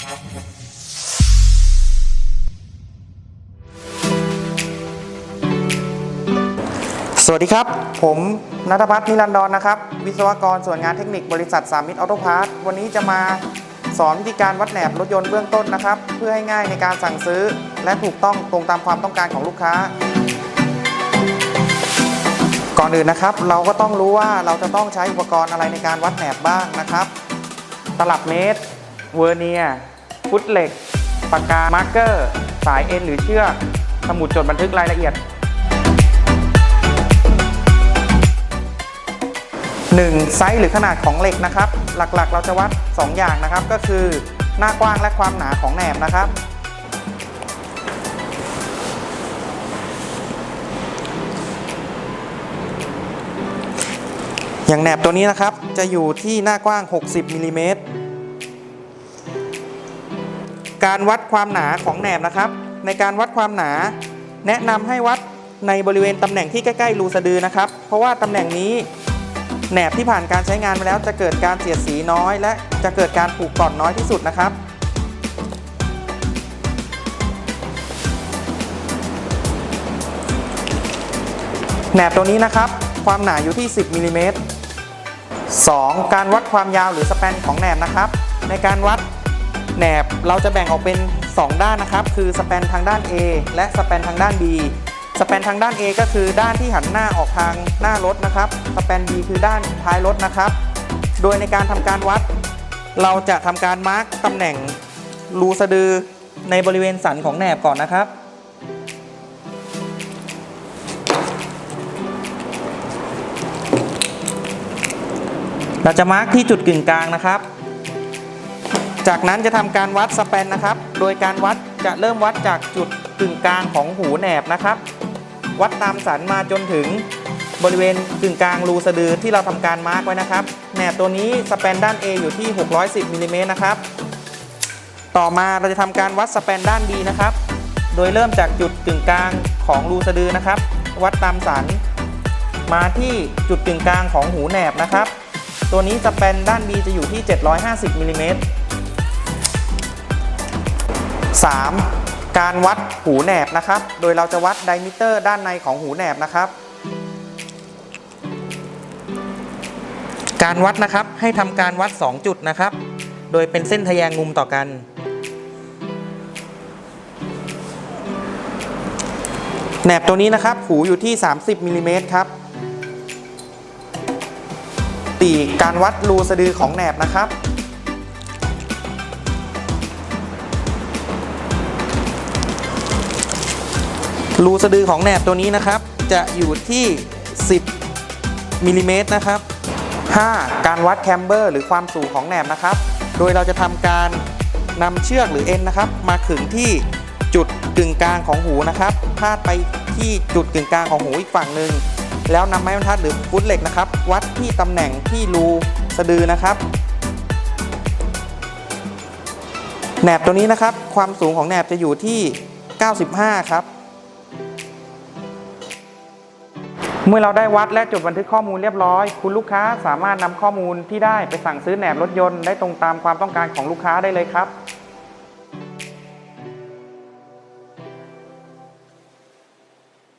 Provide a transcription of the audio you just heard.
สวัสดีครับ ผมนัทพัฒน์นิรันดรนนะครับ วิศวกรส่วนงานเทคนิคบริษัทสามิตรออโตพาร์ทวันนี้จะมาสอนวิธีการวัดแหนบรถยนต์เบื้องต้นนะครับ เพื่อให้ง่ายในการสั่งซื้อ และถูกต้องตรงตามความต้องการของลูกค้า ก่อนอื่นนะครับ เราก็ต้องรู้ว่าเราจะต้องใช้อุปกรณ์อะไรในการวัดแหนบบ้างนะครับ ตลับเมตร เวอร์เนีย ฟุตเหล็ก ปากกา มาร์กเกอร์ สายเอ็นหรือเชือกสมุดจดบันทึกรายละเอียด 1. ไซส์หรือขนาดของเหล็กนะครับ หลักๆ เราจะวัด 2 อย่างนะครับ ก็คือหน้ากว้างและความหนาของแหนบนะครับ อย่างแหนบตัวนี้นะครับจะอยู่ที่หน้ากว้าง 60มิลลิเมตร การวัดความหนาของแหนบนะครับ ในการวัดความหนา แนะนำให้วัดในบริเวณตำแหน่งที่ใกล้ๆรูสะดือนะครับ เพราะว่าตำแหน่งนี้แหนบที่ผ่านการใช้งานมาแล้วจะเกิดการเสียดสีน้อย และจะเกิดการผูกก่อนน้อยที่สุดนะครับ แหนบตัวนี้นะครับ ความหนาอยู่ที่ 10มิลลิเมตร 2. การวัดความยาวหรือสแปนของแหนบนะครับ ในการวัด แหนบเราจะแบ่งออกเป็น 2 ด้านนะครับ คือสแปนทางด้าน A และสแปนทางด้าน B สแปนทางด้าน A ก็คือด้านที่หันหน้าออกทางหน้ารถนะครับ สแปน B คือด้านท้ายรถนะครับ โดยในการทำการวัด เราจะทำการมาร์กตำแหน่งรูสะดือในบริเวณสันของแหนบก่อนนะครับ เราจะมาร์กที่จุดกึ่งกลางนะครับ จากนั้นจะทำการวัดสแปนนะครับ โดยการวัดจะเริ่มวัดจากจุดกึ่งกลางของหูแหนบนะครับ วัดตามสันมาจนถึงบริเวณกึ่งกลางรูสะดือที่เราทำการมาร์กไว้นะครับแหนบตัวนี้สแปนด้าน A อยู่ที่ 610มิลลิเมตรนะครับ ต่อมาเราจะทำการวัดสแปนด้าน B นะครับ โดยเริ่มจากจุดกึ่งกลางของรูสะดือนะครับ วัดตามสัน มาที่จุดกึ่งกลางของหูแหนบนะครับ ตัวนี้สแปนด้าน B จะอยู่ที่ 750มิลลิเมตร 3. การวัดหูแหนบนะครับ โดยเราจะวัดไดมิเตอร์ด้านในของหูแหนบนะครับ การวัดนะครับให้ทำการวัด 2 จุดนะครับ โดยเป็นเส้นทะแยงมุมต่อกัน แหนบตัวนี้นะครับ หูอยู่ที่ 30มิลลิเมตรครับปีการวัดรูสะดือของแหนบนะครับ รูสะดือของแหนบตัวนี้นะครับ จะอยู่ที่ 10มิลลิเมตรนะครับ 5. การวัดแคมเบอร์หรือความสูงของแหนบนะครับ โดยเราจะทำการนำเชือกหรือเอ็นนะครับ มาขึงที่จุดกึ่งกลางของหูนะครับพาดไปที่จุดกึ่งกลางของหูอีกฝั่งหนึ่งแล้วนำไม้บรรทัดหรือฟุตเหล็กนะครับ วัดที่ตำแหน่งที่รูสะดือนะครับแหนบตัวนี้นะครับ ความสูงของแหนบจะอยู่ที่ 95 ครับ เมื่อเราได้วัดและจดบันทึกข้อมูลเรียบร้อย คุณลูกค้าสามารถนำข้อมูลที่ได้ไปสั่งซื้อแหนบรถยนต์ได้ตรงตามความต้องการของลูกค้าได้เลยครับ